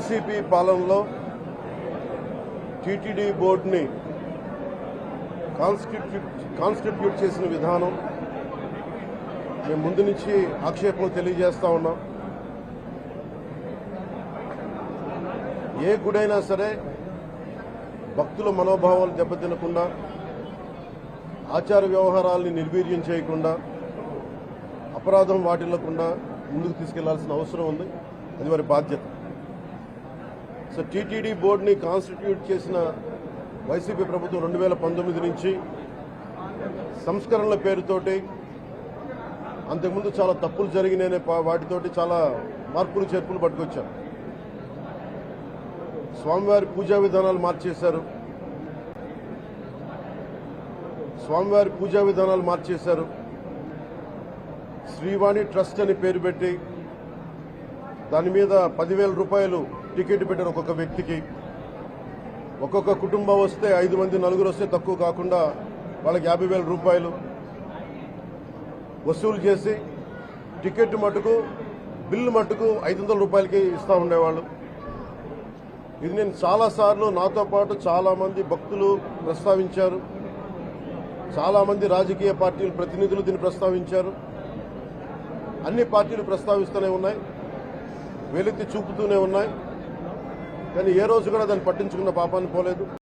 YCP పాలనలో TTD బోర్డుని constitute constitute చేసిన విధానం మేము ముందు నుంచి ఆక్షేపణలు తెలియజేస్తా ఉన్నాం. ఏ గుడైనా సరే భక్తుల మనోభావాలు దెబ్బతినకుండా ఆచార వ్యవహారాల్ని నిర్వీర్యం చేయకుండా అపరాధం వాటిల్లకుండా ముందుకు తీసుకెళ్ళాల్సిన అవసరం ఉంది. అది వారి బాధ్యత. సో టీటీడీ బోర్డుని కాన్స్టిట్యూట్ చేసిన వైసీపీ ప్రభుత్వం రెండు వేల పంతొమ్మిది నుంచి సంస్కరణల పేరుతోటి అంతకుముందు చాలా తప్పులు జరిగినాయనే వాటితోటి చాలా మార్పులు చేర్పులు పట్టుకొచ్చారు. స్వామివారి పూజా విధానాలు మార్చేశారు. స్వామివారి పూజా విధానాలు మార్చేశారు. శ్రీవాణి ట్రస్ట్ అని పేరు పెట్టి దాని మీద పదివేల రూపాయలు టికెట్ పెట్టారు ఒక్కొక్క వ్యక్తికి. ఒక్కొక్క కుటుంబం వస్తే ఐదు మంది నలుగురు వస్తే తక్కువ కాకుండా వాళ్ళకి యాభై వేల రూపాయలు వసూలు చేసి టికెట్ మటుకు బిల్లు మటుకు ఐదు వందల రూపాయలకి ఇస్తూ ఉండేవాళ్ళు. ఇది నేను చాలాసార్లు నాతో పాటు చాలామంది భక్తులు ప్రస్తావించారు. చాలామంది రాజకీయ పార్టీల ప్రతినిధులు దీన్ని ప్రస్తావించారు. అన్ని పార్టీలు ప్రస్తావిస్తూనే ఉన్నాయి. వెలితి చూపుతూనే ఉన్నాయి. కానీ ఏ రోజు కూడా దాన్ని పట్టించుకున్న పాపాన్ని పోలేదు.